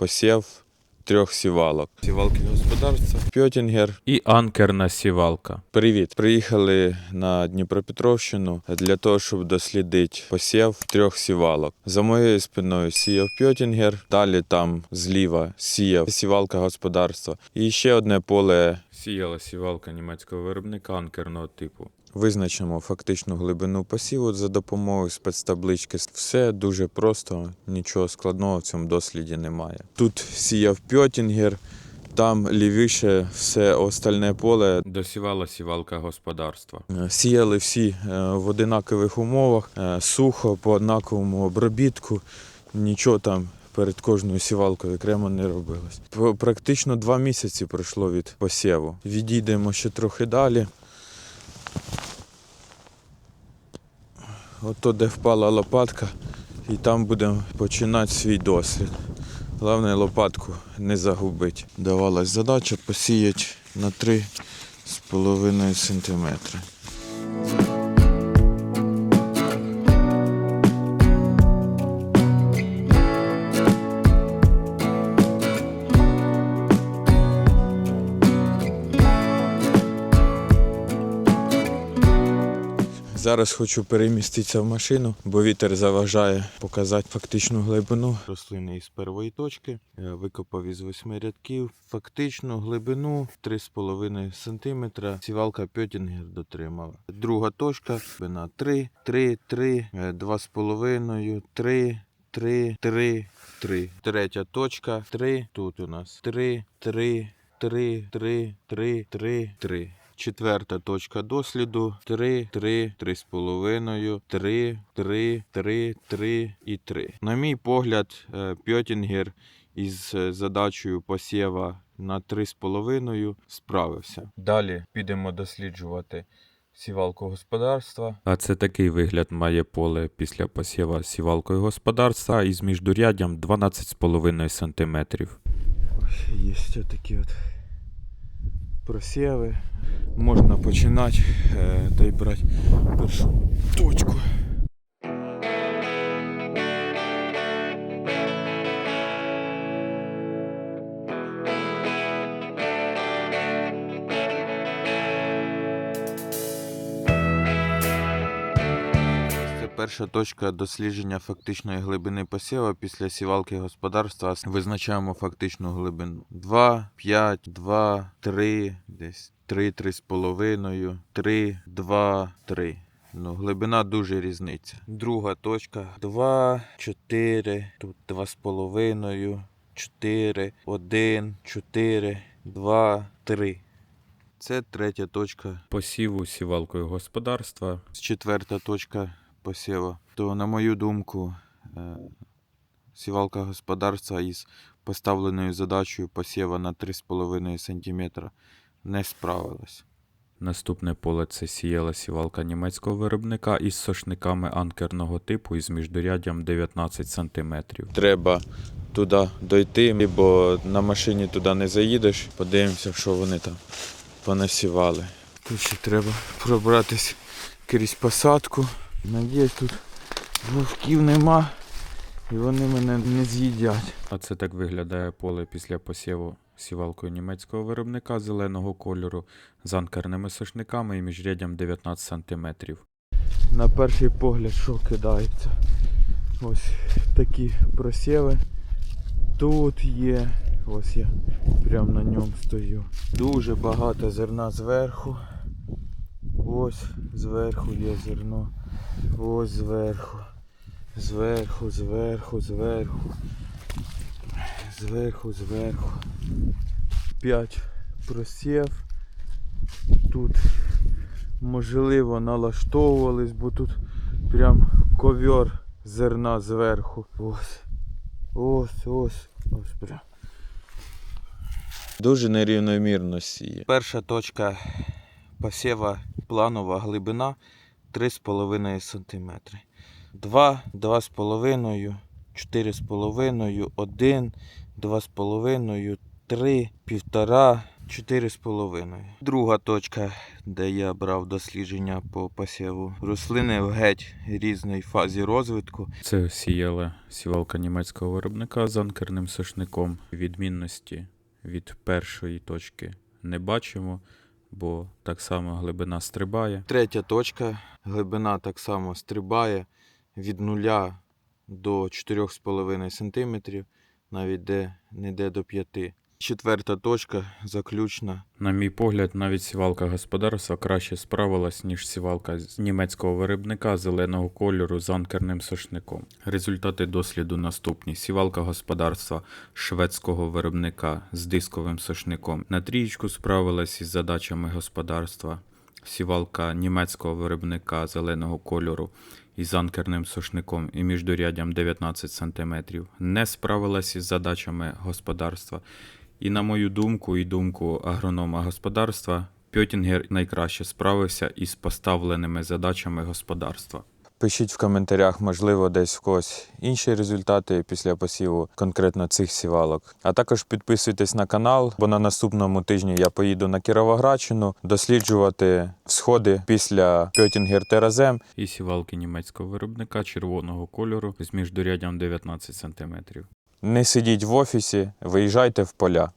посів трьох сівалок. Сівалки господарства. Пьотінгер. І анкерна сівалка. Привіт. Приїхали на Дніпропетровщину для того, щоб дослідити посів трьох сівалок. За моєю спиною сіяв Пьотінгер, далі там зліва сіяв сівалка господарства. І ще одне поле Сіяла сівалка німецького виробника анкерного типу. Визначимо фактичну глибину посіву за допомогою спецтаблички. Все дуже просто, нічого складного в цьому досліді немає. Тут сіяв Пьотінгер, там лівіше все остальне поле. Досівала сівалка господарства. Е, Сіяли всі е, в одинакових умовах, е, сухо, по однаковому обробітку, нічого там. Перед кожною сівалкою окремо не робилось. Практично два місяці пройшло від посіву. Відійдемо ще трохи далі. Ото де впала лопатка, і там будемо починати свій дослід. Головне лопатку не загубити. Давалась задача посіяти на 3,5 см. Зараз хочу переміститися в машину, бо вітер заважає показати фактичну глибину. Рослини із першої точки. Я викопав із восьми рядків. Фактичну глибину 3,5 см. Сівалка Пьотінгер дотримала. Друга точка, глибина 3, 3, 3, е, 2,5, 3, 3, 3, 3. Третя точка 3. Тут у нас 3, 3, 3, 3, 3, 3, 3. Четверта точка досліду 3, 3, 3,5, 3, 3, 3, 3 і 3. На мій погляд, е, Пьотінгер із е, задачею посєва на 3,5 справився. Далі підемо досліджувати сівалку господарства. А це такий вигляд має поле після посіва сівалкою господарства із міждуряддям 12,5 см. Є ще такі от просіви. Можна починати е, та й брати першу точку. Перша точка дослідження фактичної глибини посіву після сівалки господарства. Визначаємо фактичну глибину. 2, 5, 2, 3, десь 3, 3,5, 3, 2, 3. Ну, глибина дуже різниця. Друга точка 2, 4, тут 2,5, 4, 1, 4, 2, 3. Це третя точка Посіву сівалкою господарства четверта точка посіву, то, на мою думку, е, сівалка господарства із поставленою задачею посіва на 3,5 см не справилась. Наступне поле це сіяла сівалка німецького виробника із сошниками анкерного типу із міждуряддям 19 см. Треба туди дойти, бо на машині туди не заїдеш. Подивимося, що вони там понасівали. Тут ще треба пробратись крізь посадку. Надіюсь, тут вовків нема і вони мене не з'їдять. А це так виглядає поле після посіву сівалкою німецького виробника зеленого кольору з анкерними сошниками і міжряддям 19 см. на перший погляд, що кидається. Ось такі просіви. Тут є. Ось я прямо на ньому стою. Дуже багато зерна зверху. Ось зверху є зерно. Ось зверху. Зверху, зверху, зверху. Зверху, зверху. П'ять просів. Тут можливо налаштовувались, бо тут прям ковер зерна зверху. Ось. Ось, ось, ось прям. Дуже нерівномірно сіє. Перша точка посіва планова глибина 3,5 см. 2, 2,5, 4,5, 1, 2,5, три, півтора, чотири з половиною. Друга точка, де я брав дослідження по посіву рослини в геть різній фазі розвитку. Це сіяла сівалка німецького виробника з анкерним сошником. Відмінності від першої точки не бачимо, бо так само глибина стрибає. Третя точка, глибина так само стрибає від 0 до 4,5 см, навіть де не йде до 5. Четверта точка, заключна. На мій погляд, навіть сівалка господарства краще справилась, ніж сівалка з німецького виробника зеленого кольору з анкерним сошником. Результати досліду наступні: сівалка господарства шведського виробника з дисковим сошником на трієчку справилась із задачами господарства. Сівалка німецького виробника зеленого кольору із анкерним сошником і міждуряддям 19 см не справилась із задачами господарства. І на мою думку, і думку агронома господарства, Пьотінгер найкраще справився із поставленими задачами господарства. Пишіть в коментарях, можливо, десь в когось інші результати після посіву конкретно цих сівалок. А також підписуйтесь на канал, бо на наступному тижні я поїду на Кіровоградщину досліджувати всходи після Пьотінгер Теразем. І сівалки німецького виробника червоного кольору з міждуряддям 19 см. Не сидіть в офісі, виїжджайте в поля.